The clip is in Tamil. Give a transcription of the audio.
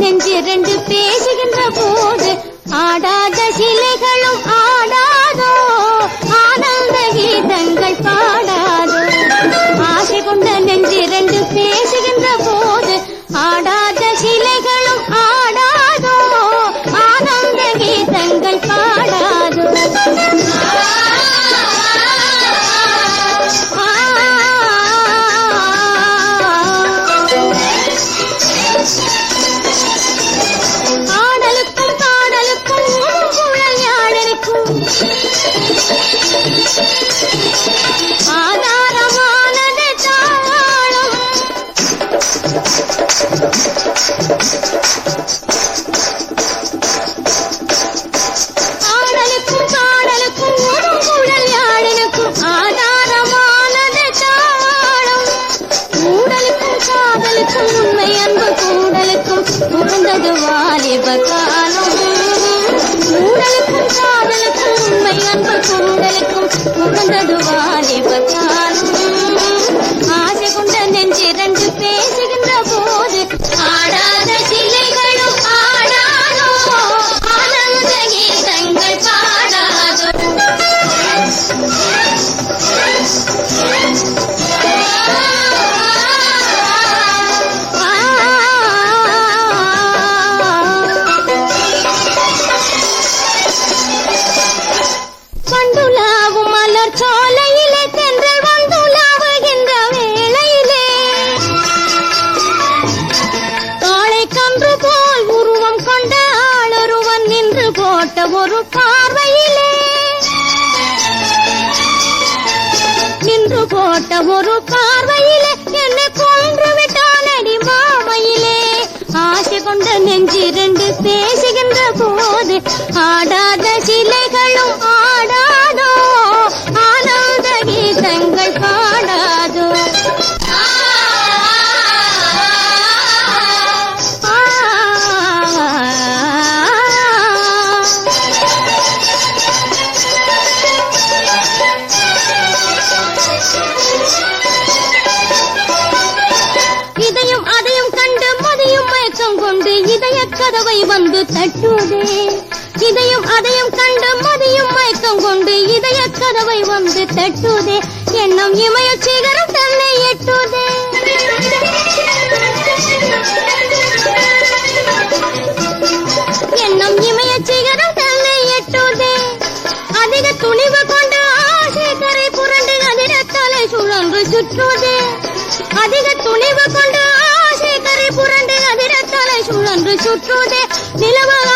நெஞ்சு ரெண்டு பேசுகின்ற போது ஆடாத சிலைகள் உகந்தது வாலிப காலம். கூடலுக்கும் காதலுக்கும் உண்மை அன்பு கூடலுக்கும் உகந்தது நின்று போல் உருவம் கொண்ட ஆளொருவன் நின்று போட்ட ஒரு பார்வையிலே. நின்று போட்ட ஒரு பார்வையிலே என்னை கொன்று விட்டான் அடி மாமையிலே. ஆசை கொண்ட நெஞ்சிரண்டு பேசுகின்ற போது ஆடாத சிலைகளும் இதயம் கொண்டு இதய கதவை வந்து தட்டுவதே இதையும் அதையும் கண்டு மதியும் மயக்கம் கொண்டு இதய கதவை வந்து தட்டுவதே எண்ணம் இமய சிகரம் தன்னை எட்டுதே. எண்ணம் இமய சிகரம் தன்னை எட்டுதே. அதிக துணிவு கொண்டு ஆசை கரை புரண்டு அதிர தலை சுழன்று சுற்றுவதே அதிக துணிவு கொண்டு చుట్టూనే నిలబడ